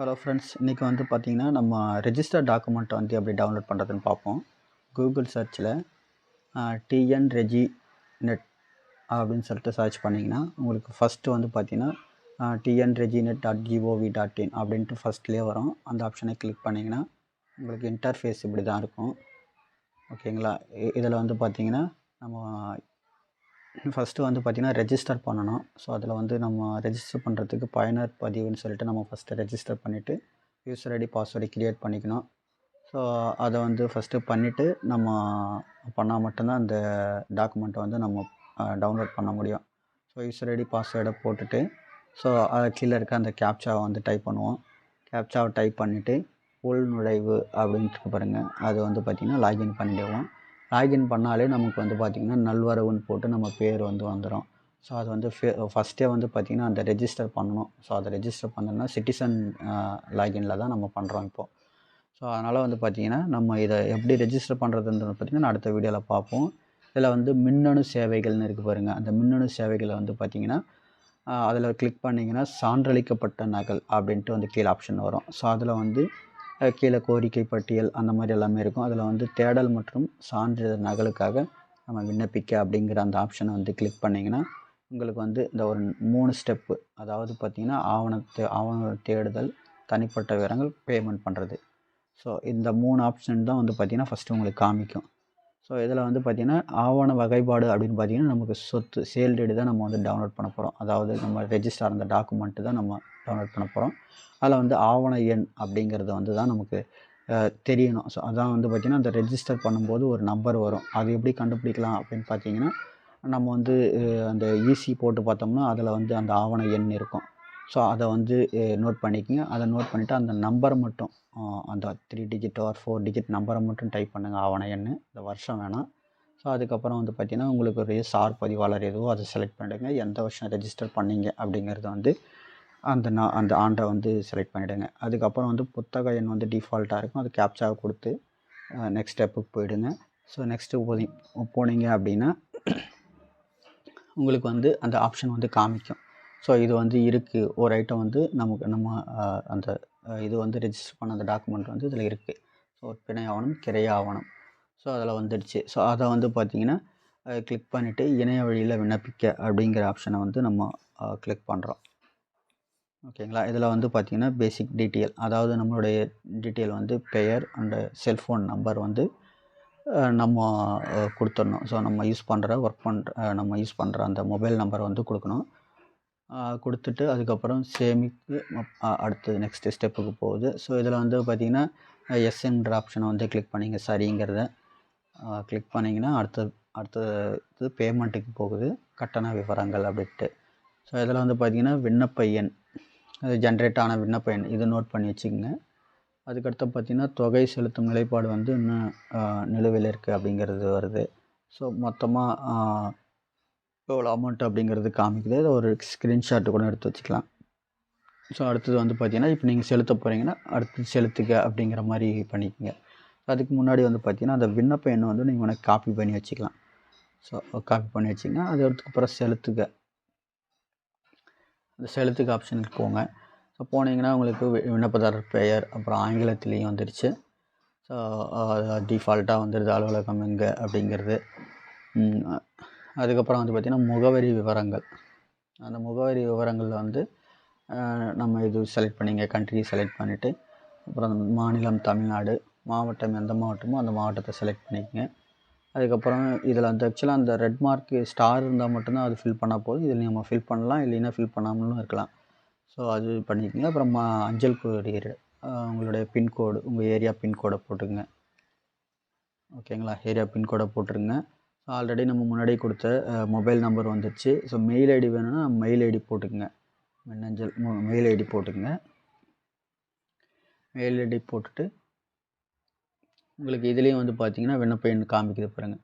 Hello friends இன்றைக்கி வந்து பார்த்திங்கன்னா நம்ம ரெஜிஸ்டர் டாக்குமெண்ட்டை வந்து எப்படி டவுன்லோட் பண்ணுறதுன்னு பார்ப்போம். கூகுள் சர்ச்சில் டிஎன் ரெஜி நெட் அப்படின்னு சொல்லிட்டு சர்ச் பண்ணிங்கன்னா உங்களுக்கு ஃபஸ்ட்டு வந்து பார்த்திங்கன்னா TN reginet dot G O V dot in அப்படின்ட்டு ஃபஸ்ட்லேயே வரும். அந்த ஆப்ஷனை கிளிக் பண்ணிங்கன்னா உங்களுக்கு இன்டர்ஃபேஸ் இப்படி தான் இருக்கும் ஓகேங்களா இதில் வந்து பார்த்திங்கன்னா நம்ம ஃபஸ்ட்டு வந்து பார்த்திங்கன்னா ரெஜிஸ்டர் பண்ணணும். ஸோ அதில் வந்து நம்ம ரெஜிஸ்டர் பண்ணுறதுக்கு பயனர் பதிவுன்னு சொல்லிட்டு நம்ம ஃபஸ்ட்டு ரெஜிஸ்டர் பண்ணிவிட்டு யூசர் ஐடி பாஸ்வேர்டு க்ரியேட் பண்ணிக்கணும். ஸோ அதை வந்து ஃபஸ்ட்டு பண்ணிவிட்டு நம்ம பண்ணால் மட்டும்தான் அந்த டாக்குமெண்ட்டை வந்து நம்ம டவுன்லோட் பண்ண முடியும். ஸோ யூசர் ஐடி பாஸ்வேர்டை போட்டுட்டு ஸோ அது கீழே இருக்க அந்த கேப்சாவை வந்து டைப் பண்ணுவோம். கேப்சாவை டைப் பண்ணிவிட்டு உள் நுழைவு அப்படின்ட்டு பாருங்கள் அது வந்து பார்த்திங்கன்னா லாகின் பண்ணிவிடுவோம் லாகின் பண்ணாலே நமக்கு வந்து பார்த்திங்கன்னா நல்வரவுன்னு போட்டு நம்ம பேர் வந்து வந்துடும் ஸோ அது வந்து ஃபே ஃபஸ்ட்டே வந்து பார்த்திங்கன்னா அந்த ரெஜிஸ்டர் பண்ணணும். ஸோ அதை ரெஜிஸ்டர் பண்ணணும்னா சிட்டிசன் லாகினில் தான் நம்ம பண்ணுறோம் இப்போது ஸோ அதனால் வந்து பார்த்திங்கன்னா நம்ம இதை எப்படி ரெஜிஸ்டர் பண்ணுறதுன்றது பார்த்திங்கன்னா அடுத்த வீடியோவில் பார்ப்போம் இதில் வந்து மின்னணு சேவைகள்னு இருக்குது பாருங்கள் அந்த மின்னணு சேவைகளை வந்து பார்த்திங்கன்னா அதில் கிளிக் பண்ணிங்கன்னா சான்றளிக்கப்பட்ட நகல் அப்படின்ட்டு வந்து கீழே ஆப்ஷன் வரும். ஸோ அதில் வந்து கீழே கோரிக்கை பட்டியல் அந்த மாதிரி எல்லாமே இருக்கும். அதில் வந்து தேடல் மற்றும் சான்றிதழ் நகலுக்காக நம்ம விண்ணப்பிக்க அப்படிங்கிற அந்த ஆப்ஷனை வந்து கிளிக் பண்ணிங்கன்னா உங்களுக்கு வந்து இந்த ஒரு மூணு ஸ்டெப்பு அதாவது பார்த்திங்கன்னா ஆவணத்தை ஆவண தேடுதல் தனிப்பட்ட விவரங்கள் பேமெண்ட் பண்ணுறது ஸோ இந்த மூணு ஆப்ஷன் தான் வந்து பார்த்திங்கன்னா ஃபஸ்ட்டு உங்களுக்கு காமிக்கும். ஸோ இதில் வந்து பார்த்திங்கன்னா ஆவண வகைப்பாடு அப்படின்னு பார்த்தீங்கன்னா நமக்கு சொத்து சேல் டீடு தான் நம்ம வந்து டவுன்லோட் பண்ண போகிறோம் அதாவது நம்ம ரெஜிஸ்டர் அந்த டாக்குமெண்ட்டு தான் நம்ம டவுன்லோட் பண்ண போகிறோம் அதில் வந்து ஆவண எண் அப்படிங்கிறது வந்து தான் நமக்கு தெரியணும். ஸோ அதான் வந்து பார்த்திங்கன்னா அந்த ரெஜிஸ்டர் பண்ணும்போது ஒரு நம்பர் வரும். அது எப்படி கண்டுபிடிக்கலாம் அப்படின்னு பார்த்தீங்கன்னா நம்ம வந்து அந்த ஈசி போட்டு பார்த்தோம்னா அதில் வந்து அந்த ஆவண எண் இருக்கும். ஸோ அதை வந்து நோட் பண்ணிக்கங்க. அதை நோட் பண்ணிவிட்டு அந்த நம்பரை மட்டும் அந்த three digit or four digit number மட்டும் டைப் பண்ணுங்கள் ஆவண எண் இந்த வருஷம் வேணாம். ஸோ அதுக்கப்புறம் வந்து பார்த்திங்கன்னா உங்களுக்கு ஒரு சார் பதிவாளர் எதுவோ அதை செலக்ட் பண்ணிடுங்க. எந்த வருஷம் ரெஜிஸ்டர் பண்ணீங்க அப்படிங்கிறத வந்து அந்த நான் அந்த ஆண்டை வந்து செலக்ட் பண்ணிவிடுங்க அதுக்கப்புறம் வந்து புத்தக எண் வந்து டிஃபால்ட்டாக இருக்கும். அது கேப்சாக கொடுத்து நெக்ஸ்ட் ஸ்டெப்புக்கு போயிடுங்க. ஸோ நெக்ஸ்ட்டு போதி போனீங்க அப்படின்னா உங்களுக்கு வந்து அந்த ஆப்ஷன் வந்து காமிக்கும். ஸோ இது வந்து இருக்குது ஒரு ஐட்டம் வந்து நமக்கு நம்ம அந்த இது வந்து ரிஜிஸ்டர் பண்ண அந்த டாக்குமெண்ட் வந்து இதில் இருக்குது ஸோ பிணை ஆவணம் கிரைய ஆவணம் ஸோ அதில் வந்துடுச்சு. ஸோ அதை வந்து பார்த்திங்கன்னா கிளிக் பண்ணிவிட்டு இணைய வழியில் விண்ணப்பிக்க அப்படிங்கிற ஆப்ஷனை வந்து நம்ம கிளிக் பண்ணுறோம் ஓகேங்களா இதில் வந்து பார்த்திங்கன்னா பேசிக் டீட்டெயில் அதாவது நம்மளுடைய டீட்டெயில் வந்து பெயர் அண்டு செல்ஃபோன் நம்பர் வந்து நம்ம கொடுத்துடணும். ஸோ நம்ம யூஸ் பண்ணுற ஒர்க் பண்ணுற நம்ம யூஸ் பண்ணுற அந்த மொபைல் நம்பரை வந்து கொடுக்கணும். கொடுத்துட்டு அதுக்கப்புறம் சேமிப்பு அடுத்தது நெக்ஸ்ட்டு ஸ்டெப்புக்கு போகுது. ஸோ இதில் வந்து பார்த்திங்கன்னா எஸ்என்ற ஆப்ஷனை வந்து கிளிக் பண்ணிங்க. சரிங்கிறத கிளிக் பண்ணிங்கன்னா அடுத்த அடுத்தது பேமெண்ட்டுக்கு போகுது. கட்டண விவரங்கள் அப்படின்ட்டு. ஸோ இதில் வந்து பார்த்திங்கன்னா விண்ணப்ப எண் அது ஜென்ரேட் ஆன விண்ணப்ப எண் இது நோட் பண்ணி வச்சுக்கோங்க. அதுக்கடுத்து பார்த்திங்கன்னா தொகை செலுத்தும் நிலைப்பாடு வந்து இன்னும் நிலுவையில் இருக்குது அப்படிங்கிறது வருது. ஸோ மொத்தமாக எவ்வளோ அமௌண்ட் அப்படிங்கிறது காமிக்குது. அதை ஒரு ஸ்க்ரீன்ஷாட்டு கூட எடுத்து வச்சுக்கலாம். ஸோ அடுத்தது வந்து பார்த்திங்கன்னா இப்போ நீங்கள் செலுத்த போகிறீங்கன்னா அடுத்து செலுத்துக்க அப்படிங்கிற மாதிரி பண்ணிக்கோங்க. அதுக்கு முன்னாடி வந்து பார்த்திங்கன்னா அந்த விண்ணப்ப எண்ணை வந்து நீங்கள் உனக்கு காப்பி பண்ணி வச்சுக்கலாம். ஸோ காப்பி பண்ணி வச்சிங்க அது அதுக்கப்புறம் செலுத்துக்க அந்த செலுத்துக்கு ஆப்ஷனுக்கு போங்க. ஸோ போனீங்கன்னா உங்களுக்கு விண்ணப்பதாரர் பெயர் அப்புறம் ஆங்கிலத்துலேயும் வந்துடுச்சு ஸோ டிஃபால்ட்டாக வந்துடுது அலுவலகம் எங்கே அப்படிங்கிறது. அதுக்கப்புறம் வந்து பார்த்திங்கன்னா முகவரி விவரங்கள். அந்த முகவரி விவரங்களில் வந்து நம்ம இது செலக்ட் பண்ணிங்க கண்ட்ரி செலக்ட் பண்ணிவிட்டு அப்புறம் மாநிலம் தமிழ்நாடு மாவட்டம் எந்த மாவட்டமோ அந்த மாவட்டத்தை செலக்ட் பண்ணிக்கங்க. அதுக்கப்புறம் இதில் அந்த ஆக்சுவலாக அந்த ரெட் மார்க்கு ஸ்டார் இருந்தால் மட்டும்தான் அது ஃபில் பண்ணால் போதும். இதில் நம்ம ஃபில் பண்ணலாம் இல்லைன்னா ஃபில் பண்ணாமலும் இருக்கலாம். ஸோ அது பண்ணிக்கோங்க. அப்புறம் அஞ்சல் கொரியர் உங்களுடைய பின்கோடு உங்கள் ஏரியா பின்கோடை போட்டுங்க ஓகேங்களா ஏரியா பின்கோடை போட்டுருங்க. ஆல்ரெடி நம்ம முன்னாடி கொடுத்த மொபைல் நம்பர் வந்துடுச்சு ஸோ மெயில் ஐடி வேணும்னா மெயில் ஐடி போட்டுக்கோங்க. மின்னஞ்சல் மெயில் ஐடி போட்டுக்கோங்க. மெயில் ஐடி போட்டுட்டு உங்களுக்கு இதுலேயும் வந்து பார்த்தீங்கன்னா விண்ணப்ப எண் காமிக்குது பாருங்கள்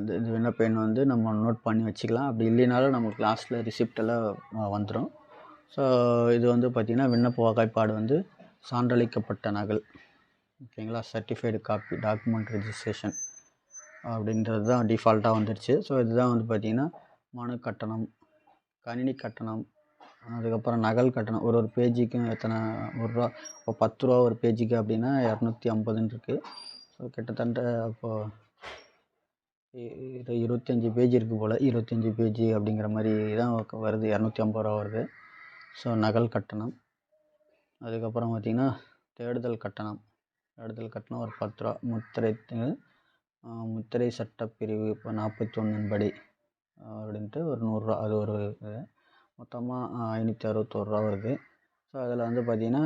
இந்த இந்த விண்ணப்ப எண் வந்து நம்ம நோட் பண்ணி வச்சுக்கலாம். அப்படி இல்லைனாலும் நமக்கு லாஸ்ட்டில் ரிசிப்டெல்லாம் வந்துடும் ஸோ இது வந்து பார்த்திங்கன்னா விண்ணப்ப வகைப்பாடு வந்து சான்றளிக்கப்பட்ட நகல். ஓகேங்களா? சர்டிஃபைடு காப்பி டாக்குமெண்ட் ரெஜிஸ்ட்ரேஷன் அப்படின்றது தான் டிஃபால்ட்டாக வந்துடுச்சு ஸோ இதுதான் வந்து பார்த்திங்கன்னா மனு கட்டணம் கணினி கட்டணம் அதுக்கப்புறம் நகல் கட்டணம். ஒரு ஒரு பேஜுக்கும் எத்தனை ஒரு ரூபா இப்போ பத்து ரூபா ஒரு பேஜுக்கு அப்படின்னா இரநூத்தி ஐம்பதுன்னு இருக்குது ஸோ கிட்டத்தட்ட இப்போது இது இருபத்தஞ்சி பேஜ் இருக்குது போல். இருபத்தஞ்சி பேஜ் அப்படிங்கிற மாதிரி தான் வருது. இரநூத்தி ஐம்பது ரூபா வருது. ஸோ நகல் கட்டணம். அதுக்கப்புறம் பார்த்திங்கன்னா தேடுதல் கட்டணம். தேடுதல் கட்டணம் ஒரு பத்து ரூபா. முத்திரை முத்திரை சட்டப்பிரிவு இப்போ நாற்பத்தி ஒன்றின் படி அப்படின்ட்டு ஒரு நூறுரூவா அது ஒரு இது. மொத்தமாக ஐநூற்றி அறுபத்தோருவா வருது. ஸோ அதில் வந்து பார்த்திங்கன்னா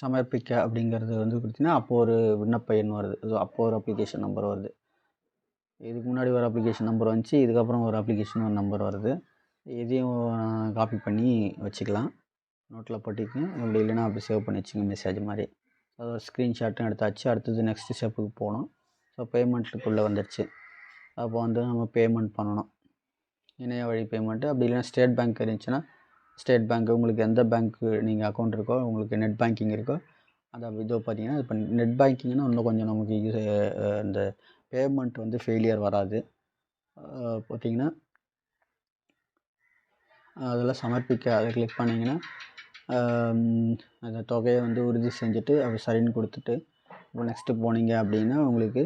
சமர்ப்பிக்க அப்படிங்கிறது வந்து கொடுத்தீங்கன்னா அப்போது ஒரு விண்ணப்ப எண் வருது. ஸோ அப்போது ஒரு அப்ளிகேஷன் நம்பர் வருது. இதுக்கு முன்னாடி ஒரு அப்ளிகேஷன் நம்பர் வந்துச்சு இதுக்கப்புறம் ஒரு அப்ளிகேஷன் ஒரு நம்பர் வருது. இதையும் காப்பி பண்ணி வச்சுக்கலாம். நோட்டில் போட்டுக்கங்க. அப்படி இல்லைன்னா அப்படி சேவ் பண்ணி வச்சுங்க மெசேஜ் மாதிரி. அது ஒரு ஸ்க்ரீன்ஷாட்டும் எடுத்தாச்சு. அடுத்தது நெக்ஸ்ட் ஸ்டெப்புக்கு போகணும். ஸோ பேமெண்ட்டுக்குள்ளே வந்துடுச்சு அப்போ வந்து நம்ம பேமெண்ட் பண்ணணும். இணைய வழி பேமெண்ட்டு அப்படி இல்லைன்னா ஸ்டேட் பேங்க் இருந்துச்சுன்னா ஸ்டேட் பேங்க் உங்களுக்கு எந்த பேங்க்கு நீங்கள் அக்கௌண்ட் இருக்கோ உங்களுக்கு நெட் பேங்கிங் இருக்கோ அதை இதோ பார்த்தீங்கன்னா இப்போ நெட் பேங்கிங்னா இன்னும் கொஞ்சம் நமக்கு இது இந்த பேமெண்ட் வந்து ஃபெயிலியர் வராது. பார்த்தீங்கன்னா அதெல்லாம் சமர்ப்பிக்க அதை கிளிக் பண்ணிங்கன்னா அந்த தொகையை வந்து உறுதி செஞ்சுட்டு அப்படி சரின்னு கொடுத்துட்டு இப்போ நெக்ஸ்ட்டு போனீங்க அப்படின்னா உங்களுக்கு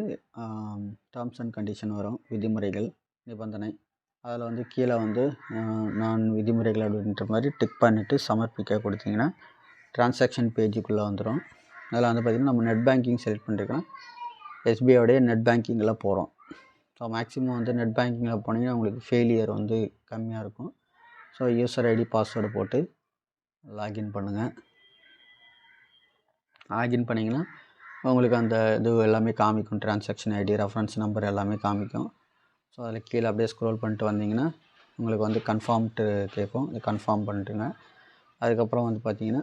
டேர்ம்ஸ் அண்ட் கண்டிஷன் வரும் விதிமுறைகள் நிபந்தனை. அதில் வந்து கீழே வந்து நான் விதிமுறைகள் அப்படின்ற மாதிரி டிக் பண்ணிவிட்டு சமர்ப்பிக்க கொடுத்தீங்கன்னா ட்ரான்சாக்ஷன் பேஜுக்குள்ளே வந்துடும் அதில் வந்து பார்த்திங்கன்னா நம்ம நெட் பேங்கிங் செலக்ட் பண்ணிருக்கோம். எஸ்பிஐயோடைய நெட் பேங்கிங்கில் போகிறோம் ஸோ மேக்ஸிமம் வந்து நெட் பேங்கிங்கில் போனீங்கன்னா உங்களுக்கு ஃபெயிலியர் வந்து கம்மியாக இருக்கும். ஸோ யூசர் ஐடி பாஸ்வேர்டு போட்டு லாகின் பண்ணுங்கள் லாகின் பண்ணிங்கன்னா உங்களுக்கு அந்த இது எல்லாமே காமிக்கும். ட்ரான்சாக்ஷன் ஐடி ரெஃபரன்ஸ் நம்பர் எல்லாமே காமிக்கும். ஸோ அதில் கீழே அப்படியே ஸ்க்ரோல் பண்ணிட்டு வந்தீங்கன்னா உங்களுக்கு வந்து கன்ஃபார்ம்ட்டு கேட்கும். இது கன்ஃபார்ம் பண்ணிட்டுங்க அதுக்கப்புறம் வந்து பார்த்தீங்கன்னா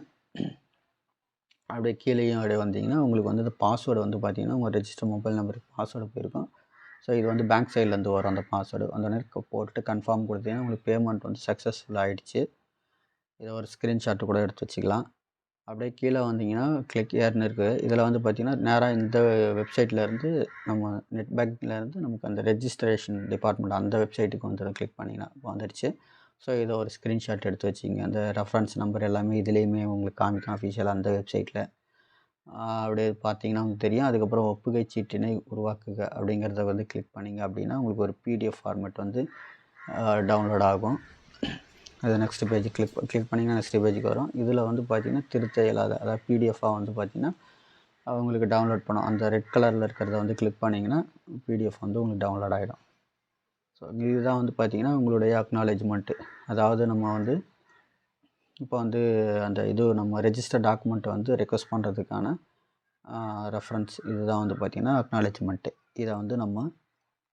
அப்படியே கீழேயும் அப்படியே வந்தீங்கன்னா உங்களுக்கு வந்து இந்த பாஸ்வேர்டு வந்து பார்த்தீங்கன்னா உங்கள் ரெஜிஸ்டர் மொபைல் நம்பருக்கு பாஸ்வேர்டு போயிருக்கும். ஸோ இது வந்து பேங்க் சைட்லேருந்து வரும் அந்த பாஸ்வேர்டு அந்த நேரம் போட்டு கன்ஃபார்ம் கொடுத்தீங்கன்னா உங்களுக்கு பேமெண்ட் வந்து சக்ஸஸ்ஃபுல் ஆகிடுச்சு இதை ஒரு ஸ்க்ரீன்ஷாட்டு கூட எடுத்து வச்சுக்கலாம். அப்படியே கீழே வந்தீங்கன்னா கிளிக் ஏர்னு இருக்குது இதில் வந்து பார்த்திங்கன்னா நேராக இந்த வெப்சைட்லேருந்து நம்ம நெட் பேங்க்லேருந்து நமக்கு அந்த ரெஜிஸ்ட்ரேஷன் டிபார்ட்மெண்ட் அந்த வெப்சைட்டுக்கு வந்துடும் கிளிக் பண்ணிங்கன்னா இப்போ வந்துடுச்சு ஸோ இதை ஒரு ஸ்க்ரீன்ஷாட் எடுத்து வச்சிங்க அந்த ரெஃபரன்ஸ் நம்பர் எல்லாமே இதுலேயுமே உங்களுக்கு காமிக்கும் அஃபிஷியலாக அந்த வெப்சைட்டில் அப்படியே பார்த்தீங்கன்னா உங்களுக்கு தெரியும். அதுக்கப்புறம் ஒப்புகை சீட்டினை உருவாக்குக அப்படிங்கிறத வந்து கிளிக் பண்ணிங்க அப்படின்னா உங்களுக்கு ஒரு பிடிஎஃப் ஃபார்மேட் வந்து டவுன்லோட் ஆகும். அது நெக்ஸ்ட் பேஜ் கிளிக் கிளிக் பண்ணிங்கன்னா நெக்ஸ்ட் பேஜுக்கு வரும். இதில் வந்து பார்த்திங்கன்னா திருத்த இயலாத அதாவது பிடிஎஃபாக வந்து பார்த்திங்கன்னா உங்களுக்கு டவுன்லோட் பண்ணும் அந்த ரெட் கலரில் இருக்கிறத வந்து கிளிக் பண்ணிங்கன்னா பிடிஎஃப் வந்து உங்களுக்கு டவுன்லோட் ஆகிடும் ஸோ இதுதான் வந்து பார்த்திங்கன்னா உங்களுடைய அக்னாலேஜ்மெண்ட்டு அதாவது நம்ம வந்து இப்போ வந்து அந்த இது நம்ம ரெஜிஸ்டர் டாக்குமெண்ட்டை வந்து ரெக்வஸ்ட் பண்ணுறதுக்கான ரெஃபரன்ஸ் இதுதான் வந்து பார்த்திங்கன்னா அக்னாலேஜ்மெண்ட்டு இதை வந்து நம்ம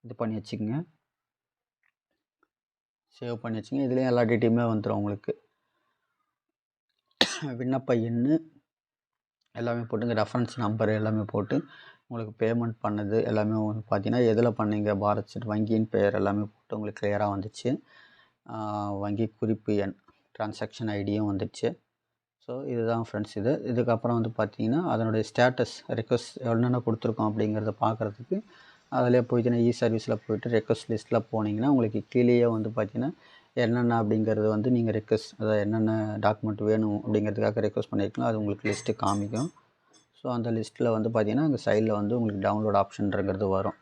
இது பண்ணி வச்சுக்கோங்க. சேவ் பண்ணி வச்சுங்க. இதுலேயும் எல்லா டீட்டெயிலுமே வந்துடும் உங்களுக்கு. விண்ணப்ப எண் எல்லாமே போட்டுங்க ரெஃபரன்ஸ் நம்பர் எல்லாமே போட்டு உங்களுக்கு பேமெண்ட் பண்ணது எல்லாமே வந்து பார்த்தீங்கன்னா எதில் பண்ணீங்க? பாரத் ஸ்டேட் வங்கியின் பெயர் எல்லாமே போட்டு உங்களுக்கு கிளியராக வந்துச்சு. வங்கி குறிப்பு எண் ட்ரான்சாக்ஷன் ஐடியும் வந்துச்சு. ஸோ இதுதான் ஃப்ரெண்ட்ஸ் இது. இதுக்கப்புறம் வந்து பார்த்தீங்கன்னா அதனுடைய ஸ்டேட்டஸ் ரெக்வஸ்ட் என்னென்ன கொடுத்துருக்கோம் அப்படிங்கிறத பார்க்குறதுக்கு அதிலே போயிட்டுனா இ சர்வீஸில் போயிட்டு ரெக்வஸ்ட் லிஸ்ட்டில் போனீங்கன்னா உங்களுக்கு கீழேயே வந்து பார்த்தீங்கன்னா என்னென்ன அப்படிங்கிறது வந்து நீங்கள் ரெக்வஸ்ட் அதாவது என்னென்ன டாக்குமெண்ட் வேணும் அப்படிங்கிறதுக்காக ரெக்வஸ்ட் பண்ணியிருக்கலாம் அது உங்களுக்கு லிஸ்ட்டு காமிக்கும். ஸோ அந்த லிஸ்ட்டில் வந்து பார்த்தீங்கன்னா அங்கே சைடில் வந்து உங்களுக்கு டவுன்லோட் ஆப்ஷன்ங்கிறது வரும்.